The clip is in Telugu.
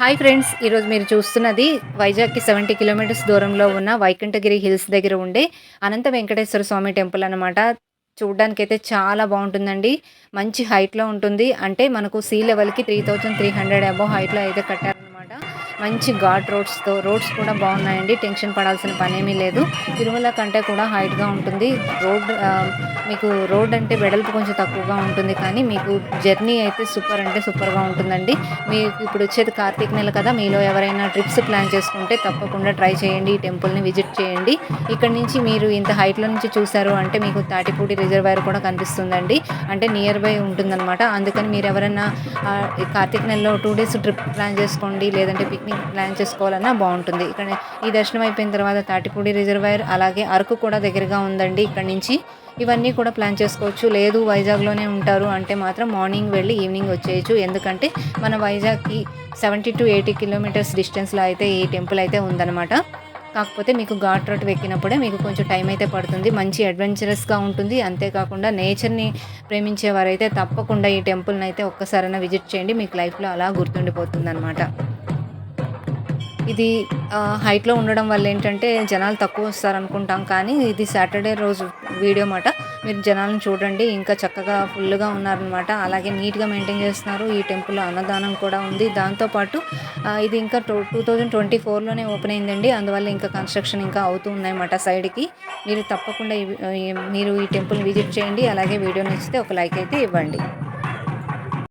హాయ్ ఫ్రెండ్స్ ఈరోజు మీరు చూస్తున్నది వైజాగ్కి సెవెంటీ కిలోమీటర్స్ దూరంలో ఉన్న వైకుంఠగిరి హిల్స్ దగ్గర ఉండే అనంత వెంకటేశ్వర స్వామి టెంపుల్ అనమాట చూడ్డానికైతే అయితే చాలా బాగుంటుందండి. మంచి హైట్లో ఉంటుంది. అంటే మనకు సీ లెవెల్కి three thousand three hundred above హైట్లో అయితే కట్టారు. మంచి ఘాట్ రోడ్స్తో రోడ్స్ కూడా బాగున్నాయండి. టెన్షన్ పడాల్సిన పనేమీ లేదు. తిరుమల కంటే కూడా హైట్గా ఉంటుంది. రోడ్ మీకు రోడ్ అంటే వెడల్పు కొంచెం తక్కువగా ఉంటుంది కానీ మీకు జర్నీ అయితే సూపర్ అంటే సూపర్గా ఉంటుందండి. మీకు ఇప్పుడు వచ్చేది కార్తీక నెల కదా మీలో ఎవరైనా ట్రిప్స్ ప్లాన్ చేసుకుంటే తప్పకుండా ట్రై చేయండి. ఈ టెంపుల్ని విజిట్ చేయండి. ఇక్కడ నుంచి మీరు ఇంత హైట్లో నుంచి చూశారు అంటే మీకు తాటిపూడి రిజర్వాయర్ కూడా కనిపిస్తుందండి. అంటే నియర్ బై ఉంటుందన్నమాట. అందుకని మీరు ఎవరైనా కార్తీక నెలలో టూ డేస్ ట్రిప్ ప్లాన్ చేసుకోండి. లేదంటే పిక్ మీరు ప్లాన్ చేసుకోవాలన్నా బాగుంటుంది. ఇక్కడ ఈ దర్శనం అయిపోయిన తర్వాత తాటిపూడి రిజర్వాయర్ అలాగే అరకు కూడా దగ్గరగా ఉందండి ఇక్కడ నుంచి. ఇవన్నీ కూడా ప్లాన్ చేసుకోవచ్చు. లేదు వైజాగ్లోనే ఉంటారు. అంటే మాత్రం మార్నింగ్ వెళ్ళి ఈవినింగ్ వచ్చేయచ్చు. ఎందుకంటే మన వైజాగ్కి సెవెంటీ టు ఎయిటీ కిలోమీటర్స్ డిస్టెన్స్లో అయితే ఈ టెంపుల్ అయితే ఉందన్నమాట. కాకపోతే మీకు ఘాట్ రోడ్ ఎక్కినప్పుడే మీకు కొంచెం టైం అయితే పడుతుంది. మంచి అడ్వెంచరస్గా ఉంటుంది. అంతేకాకుండా నేచర్ని ప్రేమించేవారైతే తప్పకుండా ఈ టెంపుల్ని అయితే ఒక్కసారైనా విజిట్ చేయండి. మీకు లైఫ్లో అలా గుర్తుండిపోతుంది అనమాట ఇది హైట్లో ఉండడం వల్ల ఏంటంటే జనాలు తక్కువ వస్తారు అనుకుంటాం కానీ ఇది సాటర్డే రోజు వీడియో మాట మీరు జనాలను చూడండి ఇంకా చక్కగా ఫుల్గా ఉన్నారనమాట అలాగే నీట్గా మెయింటైన్ చేస్తున్నారు. ఈ టెంపుల్ అన్నదానం కూడా ఉంది. దాంతోపాటు ఇది ఇంకా టూ టూ థౌజండ్ ట్వంటీ ఫోర్లోనే ఓపెన్ అయిందండి. అందువల్ల ఇంకా కన్స్ట్రక్షన్ ఇంకా అవుతూ ఉన్నాయన్నమాట సైడ్కి. మీరు తప్పకుండా మీరు ఈ టెంపుల్ విజిట్ చేయండి. అలాగే వీడియో నచ్చితే ఒక లైక్ అయితే ఇవ్వండి.